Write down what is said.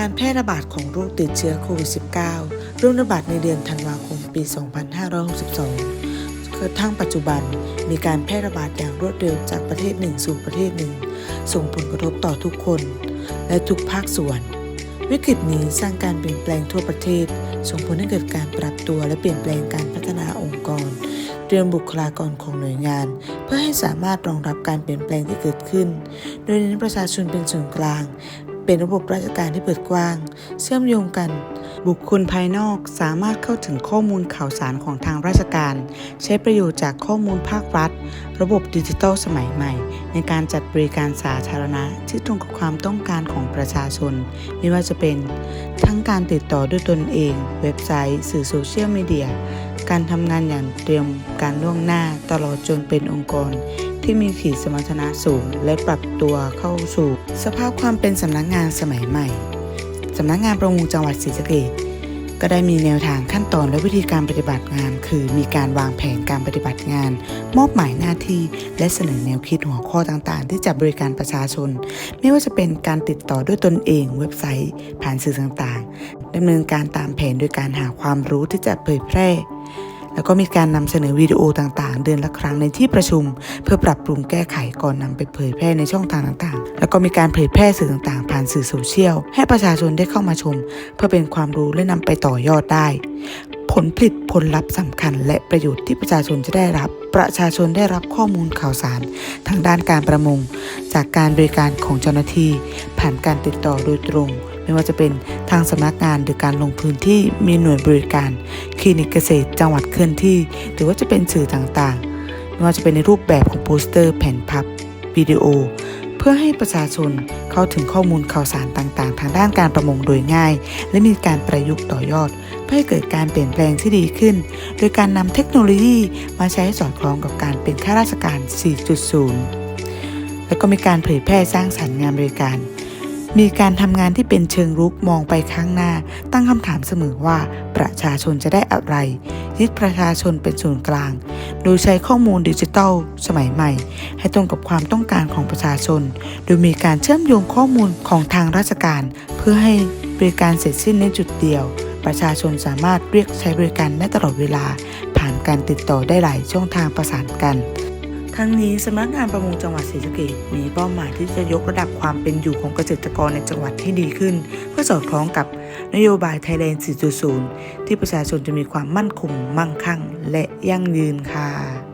การะบาดของโรคติดเชื้อโควิด -19 เริ่มระบาดในเดือนธันวาคมปี 2562กระทั่งปัจจุบันมีการแพร่ระบาดอย่างรวดเร็วจากประเทศหนึ่งสู่ประเทศหนึ่ง ส่งผลกระทบต่อทุกคน และทุกภาคส่วน วิกฤตนี้สร้างการเปลี่ยนแปลงทั่วประเทศ ส่งผลให้เกิดการปรับตัวและเปลี่ยนแปลงการพัฒนาองค์กร เตรียมบุคลากรของหน่วยงาน เพื่อให้สามารถรองรับการเปลี่ยนแปลงที่เกิดขึ้น โดยเน้นประชาชนเป็นศูนย์กลาง เป็นระบบราชการที่เปิดกว้าง เชื่อมโยงกัน บุคคลภายนอกสามารถเข้าถึงข้อมูลข่าวสารของทางราชการ ใช้ประโยชน์จากข้อมูลภาครัฐ ระบบดิจิทัลสมัยใหม่ ในการจัดบริการสาธารณะที่ตรงกับความต้องการของประชาชน ไม่ว่าจะเป็น ทั้งการติดต่อด้วยตนเอง เว็บไซต์ สื่อโซเชียลมีเดียการทำงานอย่างเตรียมการล่วงหน้าตลอดจนเป็นองค์กร ที่มีขีดสมรรถนะสูง และปรับตัวเข้าสู่ สภาพความเป็นสำนักงานสมัยใหม่สำนักงานประมงจังหวัดศรีสะเกษก็ได้มีแนวทางขั้นตอนและวิธีการปฏิบัติงาน คือมีการวางแผนการปฏิบัติงาน มอบหมายหน้าที่และเสนอแนวคิดหัวข้อต่างๆ ที่จะบริการประชาชน ไม่ว่าจะเป็นการติดต่อด้วยตนเองเว็บไซต์ ผ่านสื่อต่างๆดำเนินการตามแผนโดยการหาความรู้ที่จะเผยแพร่ แล้วก็มีการนำเสนอวิดีโอต่างๆ เดือนละครั้งในที่ประชุม เพื่อปรับปรุงแก้ไขก่อนนำไปเผยแพร่ในช่องทางต่างๆ แล้วก็มีการเผยแพร่สื่อต่างๆ ผ่านสื่อโซเชียลให้ประชาชนได้เข้ามาชม เพื่อเป็นความรู้และนำไปต่อยอดได้ ผลผลิตผลลัพธ์สำคัญ และประโยชน์ที่ประชาชนจะได้รับ ประชาชนได้รับข้อมูลข่าวสาร ทางด้านการประมง จากการบริการของเจ้าหน้าที่ผ่านการติดต่อโดยตรง ไม่ว่าจะเป็น ทางสำนักงานหรือการลงพื้นที่มีหน่วยบริการ คลินิกเกษตรจังหวัดเคลื่อนที่ หรือว่าจะเป็นสื่อต่างๆ ไม่ว่าจะเป็นในรูปแบบของโปสเตอร์ แผ่นพับวิดีโอ เพื่อให้ประชาชนเข้าถึงข้อมูลข่าวสารต่างๆ ทางด้านการประมงโดยง่าย และมีการประยุกต์ต่อยอด เพื่อให้เกิดการเปลี่ยนแปลงที่ดีขึ้น โดยการนำเทคโนโลยีมาใช้ให้สอดคล้องกับการเป็นข้าราชการ 4.0 และก็มีการเผยแพร่สร้างสรรค์งานบริการ มีการทำงานที่เป็นเชิงรุกมองไปข้างหน้า ตั้งคำถามเสมอว่าประชาชนจะได้อะไร ยึดประชาชนเป็นศูนย์กลาง โดยใช้ข้อมูลดิจิทัล สมัยใหม่ ให้ตรงกับความต้องการของประชาชน โดยมีการเชื่อมโยงข้อมูลของทางราชการ เพื่อให้บริการเสร็จสิ้นในจุดเดียว ประชาชนสามารถเรียกใช้บริการได้ตลอดเวลา ผ่านการติดต่อได้หลายช่องทางประสานกัน ทั้งนี้สำนักงานประมงจังหวัดศรีสะเกษมีเป้าหมายที่จะยกระดับความเป็นอยู่ของเกษตรกรในจังหวัดให้ดีขึ้น เพื่อสอดคล้องกับนโยบายไทยแลนด์ 4.0 ที่ประชาชนจะมีความมั่นคง มั่งคั่ง และยั่งยืนค่ะ